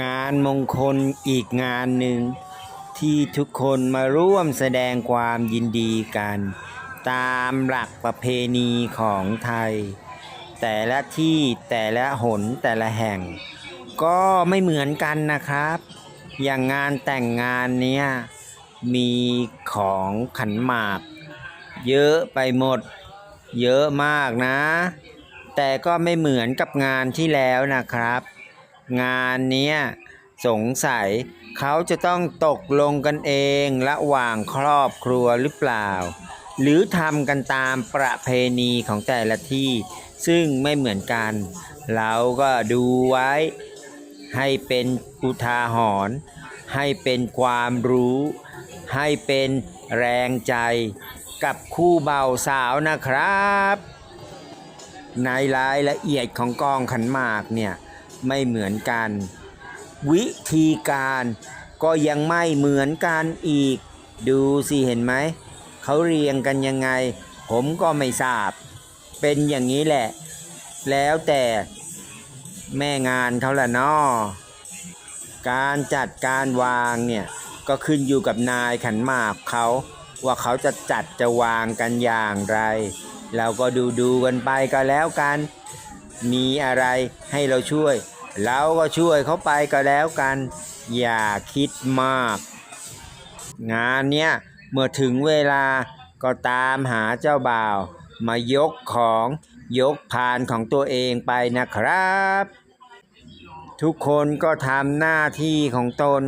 งานมงคลอีกงานหนึ่ง ที่ทุกคนมาร่วมแสดงความยินดีกัน ตามหลักประเพณีของไทย แต่ละที่แต่ละหนแต่ละแห่ง ก็ไม่เหมือนกันนะครับ อย่างงานแต่งงานเนี้ยมีของขันหมาก เยอะไปหมด เยอะมากนะ แต่ก็ไม่เหมือนกับงานที่แล้วนะครับ งานเนี้ยสงสัยเขาจะต้องตกลงกันเองระหว่างครอบครัวหรือเปล่า หรือทำกันตามประเพณีของแต่ละที่ ซึ่งไม่เหมือนกัน เราก็ดูไว้ ให้เป็นอุทาหรณ์ให้เป็นความรู้ ให้เป็นแรงใจ กับคู่เบาสาวนะครับ ในรายละเอียดของกองขันหมากเนี่ย ไม่เหมือนกัน วิธีการก็ยังไม่เหมือนกันอีก ดูสิเห็นไหมเขาเรียงกันยังไง ผมก็ไม่ทราบ เป็นอย่างนี้แหละ แล้วแต่แม่งานเขาละนาะการจัดการวางเนี่ย ก็ขึ้นอยู่กับนายขันหมากเขาว่าเขาจะจัดจะวางกันอย่างไร เราก็ดูดูกันไปก็แล้วกัน มีอะไรให้เราช่วย เราก็ช่วยเขาไปก็แล้วกัน อย่าคิดมาก งานเนี้ยเมื่อถึงเวลาก็ตามหาเจ้าบ่าว มายกของยกพานของตัวเองไปนะครับ ทุกคนก็ทำหน้าที่ของตน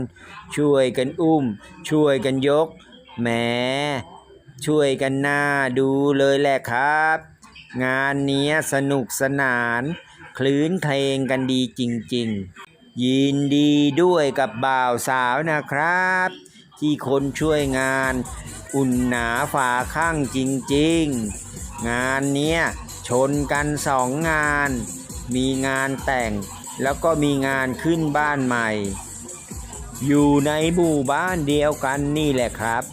ช่วยกันอุ้ม ช่วยกันยกแหมช่วยกันหน้าดูเลยแหละครับ งานเนี้ยสนุกสนาน คลื้นเพลงกันดีจริง ๆ ยินดีด้วยกับบ่าวสาวนะครับ ที่คนช่วยงาน อุ่นหนาฝาข้างจริง ๆ งานเนี้ยชนกันสองงาน มีงานแต่งแล้วก็มีงานขึ้นบ้านใหม่ อยู่ในหมู่บ้านเดียวกันนี่แหละครับ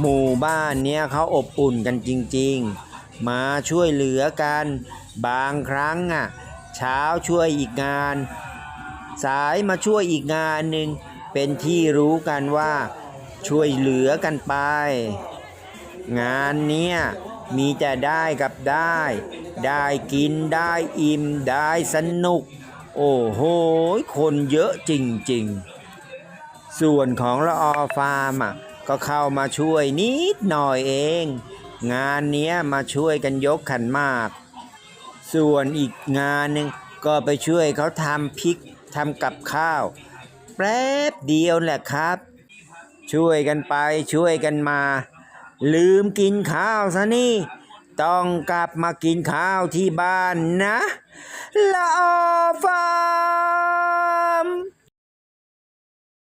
หมู่บ้านเนี้ยเขาอบอุ่นกันจริง ๆ มาช่วยเหลือกัน บางครั้งอะเช้าช่วยอีกงาน สายมาช่วยอีกงานหนึ่งเป็นที่รู้กันว่าช่วยเหลือกันไป งานเนี้ยมีแต่ได้กับได้ ได้กินได้อิ่มได้สนุก โอ้โห คนเยอะจริงๆ ส่วนของละออฟาร์มอะก็เข้ามาช่วยนิดหน่อยเอง งานเนี้ยมาช่วยกันยกขันมาก ส่วนอีกงานหนึ่งก็ไปช่วยเขาทำพริกทำกับข้าว แป๊บเดียวแหละครับ ช่วยกันไปช่วยกันมา ลืมกินข้าวซะนี่ ต้องกลับมากินข้าวที่บ้านนะละออฟา